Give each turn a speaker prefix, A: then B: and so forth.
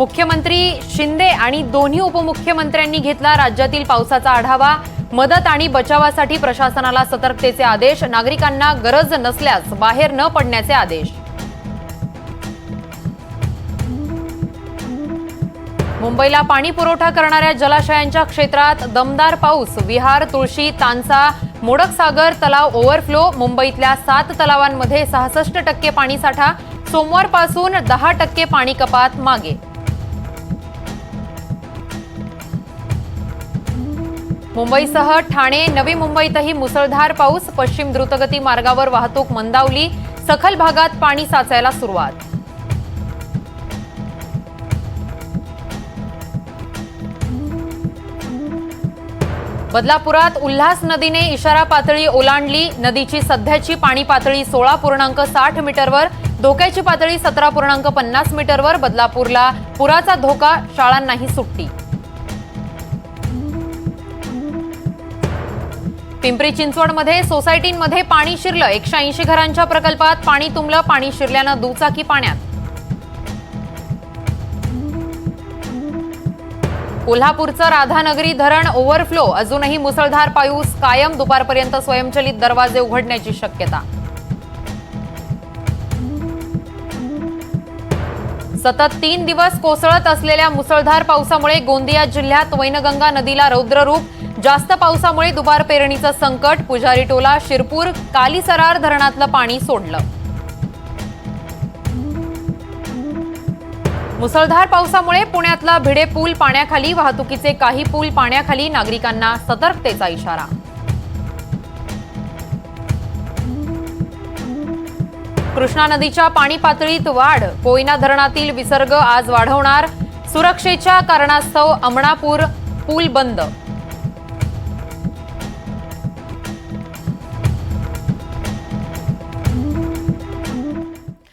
A: मुख्यमंत्री शिंदे आणि दोन्ही उपमुख्यमंत्र्यांनी घेतला राज्यातील पावसाचा आढावा. मदत आणि बचावासाठी प्रशासनाला सतर्कतेचे आदेश. नागरिकांना गरज नसल्यास बाहेर न पडण्याचे आदेश. मुंबईला पाणी पुरवठा करणाऱ्या जलाशयांच्या क्षेत्रात दमदार पाऊस. विहार तुळशी तानसा मोडकसागर तलाव ओव्हरफ्लो. मुंबईतल्या सात तलावांमध्ये सहासष्ट टक्के पाणीसाठा. सोमवारपासून दहा टक्के पाणी कपात मागे. मुंबईसह ठाणे नवी मुंबईतही मुसळधार पाऊस पश्चिम द्रुतगती मार्गावर वाहतूक मंदावली सखल भागात पाणी साचायला सुरुवात. बदलापुरात उल्हास नदीने इशारा पातळी ओलांडली नदीची सध्याची पाणी पातळी सोळा पूर्णांक साठ मीटरवर धोक्याची पातळी सतरा पूर्णांक पन्नास मीटरवर बदलापूरला पुराचा धोका शाळांनाही सुट्टी. पिंपरी चिंचवडमध्ये सोसायटींमध्ये पाणी शिरलं. एकशे ऐंशी घरांच्या प्रकल्पात पाणी तुंबलं पाणी शिरल्यानं दुचाकी पाण्यात. कोल्हापूरचं राधानगरी धरण ओव्हरफ्लो. अजूनही मुसळधार पाऊस कायम. दुपारपर्यंत स्वयंचलित दरवाजे उघडण्याची शक्यता. सतत तीन दिवस कोसळत असलेल्या मुसळधार पावसामुळे गोंदिया जिल्ह्यात वैनगंगा नदीला रौद्ररूप जास्त पावसामुळे दुबार पेरणीचं संकट पुजारी टोला शिरपूर कालीसरार धरणातलं पाणी सोडलं. मुसळधार पावसामुळे पुण्यातला भिडे पूल पाण्याखाली वाहतुकीचे काही पूल पाण्याखाली नागरिकांना सतर्कतेचा इशारा. कृष्णा नदीच्या पाणी पातळीत वाढ. कोयना धरणातील विसर्ग आज वाढवणार. सुरक्षेच्या कारणास्तव अमणापूर पूल बंद.